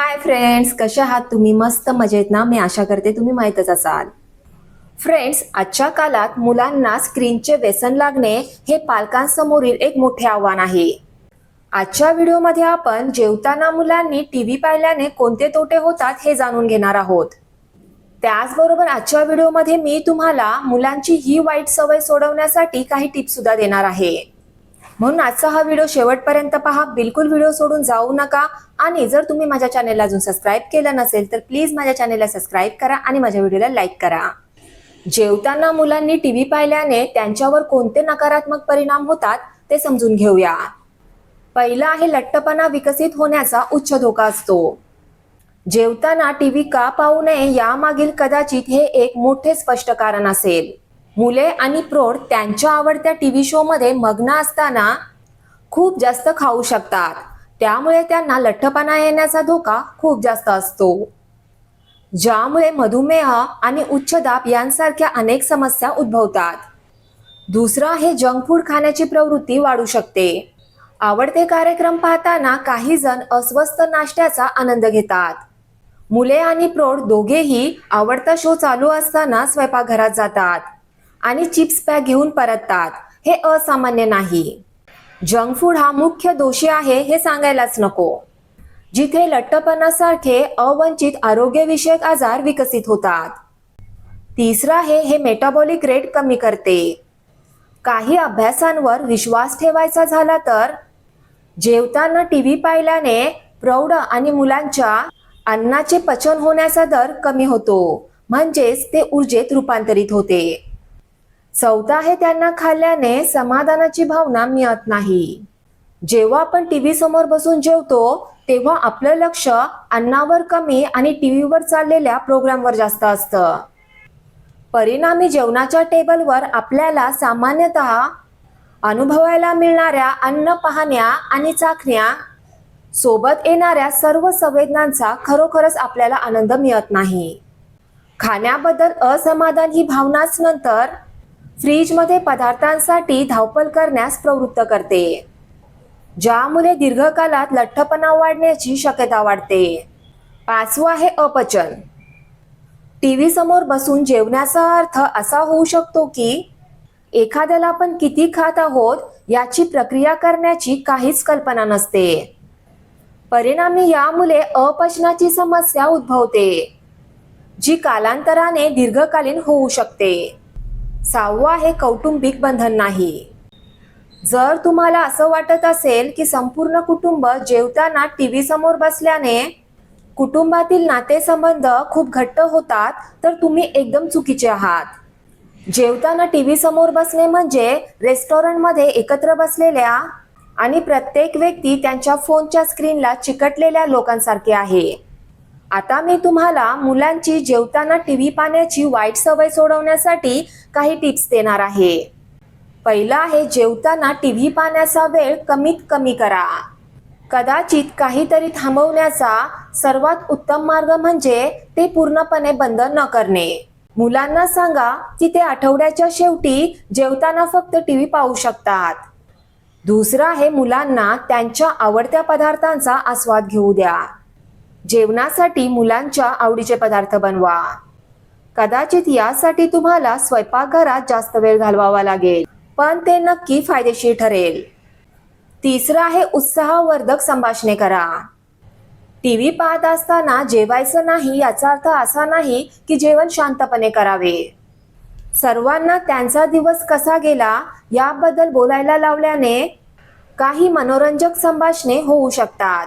Hi friends कशा आहात तुम्ही? मस्त मजेत ना? मी आशा करते तुम्ही माहीतच असाल. फ्रेंड्स आजच्या काळात मुलांना स्क्रीनचे व्यसन लागणे हे पालकांसमोरील एक मोठे आव्हान आहे. आजच्या व्हिडिओमध्ये आपण जेवताना मुलांनी टी व्ही पाहिल्याने कोणते तोटे होतात हे जाणून घेणार आहोत. त्याचबरोबर आजच्या व्हिडिओमध्ये मी तुम्हाला मुलांची ही वाईट सवय सोडवण्यासाठी काही टिप्स सुद्धा देणार आहे. म्हणून आजचा हा व्हिडिओ शेवटपर्यंत पहा. बिलकुल व्हिडिओ सोडून जाऊ नका. आणि जर तुम्ही माझ्या चॅनेलला अजून सबस्क्राईब केलं नसेल तर प्लीज माझ्या चॅनेलला सबस्क्राईब करा आणि माझ्या व्हिडिओला लाईक करा. जेवताना मुलांनी टीव्ही पाहिल्याने त्यांच्यावर कोणते नकारात्मक परिणाम होतात ते समजून घेऊया. पहिला आहे लठ्ठपणा विकसित होण्याचा उच्च धोका असतो. जेवताना टीव्ही का पाहू नये यामागील कदाचित हे एक मोठे स्पष्ट कारण असेल. मुले आणि प्रौढ त्यांच्या आवडत्या टी व्ही शोमध्ये मग्न असताना खूप जास्त खाऊ शकतात. त्यामुळे त्यांना लठ्ठपणा येण्याचा धोका खूप जास्त असतो. ज्यामुळे मधुमेह आणि उच्च दाब यांसारख्या अनेक समस्या उद्भवतात. दुसरं हे जंक फूड खाण्याची प्रवृत्ती वाढू शकते. आवडते कार्यक्रम पाहताना काही जण अस्वस्थ नाश्त्याचा आनंद घेतात. मुले आणि प्रौढ दोघेही आवडता शो चालू असताना स्वयंपाकघरात जातात. आणि चिप्स पॅक घेऊन परततात. हे असामान्य नाही. जंक फूड हा मुख्य दोषी आहे हे सांगायलाच नको. जिथे लठ्ठपणासारखे अवंचित आरोग्यविषयक आजार विकसित होतात. तिसरा आहे हे मेटाबॉलिक रेट कमी करते. काही अभ्यासांवर विश्वास ठेवायचा झाला तर जेवताना टीव्ही पाहिल्याने प्रौढ आणि मुलांच्या अन्नाचे पचन होण्याचा दर कमी होतो. म्हणजेच ते ऊर्जेत रूपांतरित होते. चौथा आहे त्यांना खाल्ल्याने समाधानाची भावना मिळत नाही. जेव्हा आपण टीव्ही समोर बसून जेवतो तेव्हा आपलं लक्ष अन्नावर कमी आणि टीव्हीवर चाललेल्या प्रोग्रामवर जास्त असतं. परिणामी जेवणाच्या टेबलवर आपल्याला सामान्यतः अनुभवायला मिळणाऱ्या अन्न पाहण्या आणि चाखण्या सोबत येणाऱ्या सर्व संवेदनांचा खरोखरच आपल्याला आनंद मिळत नाही. खाण्याबद्दल असमाधान ही भावनाच नंतर फ्रीजमध्ये पदार्थांसाठी धावपल करण्यास प्रवृत्त करते ज्यामुळे दीर्घकालात लठ्ठपणा वाढण्याची शक्यता वाढते. पाचवं आहे अपचन. टी व्ही समोर बसून जेवण्याचा अर्थ असा होऊ शकतो की एखाद्याला आपण किती खात आहोत याची प्रक्रिया करण्याची काहीच कल्पना नसते. परिणामी यामुळे अपचनाची समस्या उद्भवते जी कालांतराने दीर्घकालीन होऊ शकते. सहावं आहे कौटुंबिक बंधन नाही. जर तुम्हाला असं वाटत असेल की संपूर्ण कुटुंब जेवताना टी व्ही समोर बसल्याने कुटुंबातील नातेसंबंध खूप घट्ट होतात तर तुम्ही एकदम चुकीचे आहात. जेवताना टी व्ही समोर बसणे म्हणजे रेस्टॉरंटमध्ये एकत्र बसलेल्या आणि प्रत्येक व्यक्ती त्यांच्या फोनच्या स्क्रीनला चिकटलेल्या लोकांसारखे आहे. आता मी तुम्हाला मुलांची जेवताना टीव्ही पाहण्याची वाईट सवय सोडवण्यासाठी काही टिप्स देणार आहे. पहिलं आहे जेवताना टीव्ही पाहण्याचा वेळ कमीत कमी करा. कदाचित काहीतरी थांबवण्याचा सर्वात उत्तम मार्ग म्हणजे ते पूर्णपणे बंद न करणे. मुलांना सांगा की ते आठवड्याच्या शेवटी जेवताना फक्त टीव्ही पाहू शकतात. दुसरं आहे मुलांना त्यांच्या आवडत्या पदार्थांचा आस्वाद घेऊ द्या. जेवणासाठी मुलांच्या आवडीचे पदार्थ बनवा. कदाचित यासाठी तुम्हाला स्वयंपाकघरात जास्त वेळ घालवावा लागेल पण ते नक्की फायदेशीर ठरेल. तिसरं आहे उत्साहवर्धक संभाषणे करा. टीव्ही पाहत असताना जेवायचं नाही याचा अर्थ असा नाही की जेवण शांतपणे करावे. सर्वांना त्यांचा दिवस कसा गेला याबद्दल बोलायला लावल्याने काही मनोरंजक संभाषणे होऊ शकतात.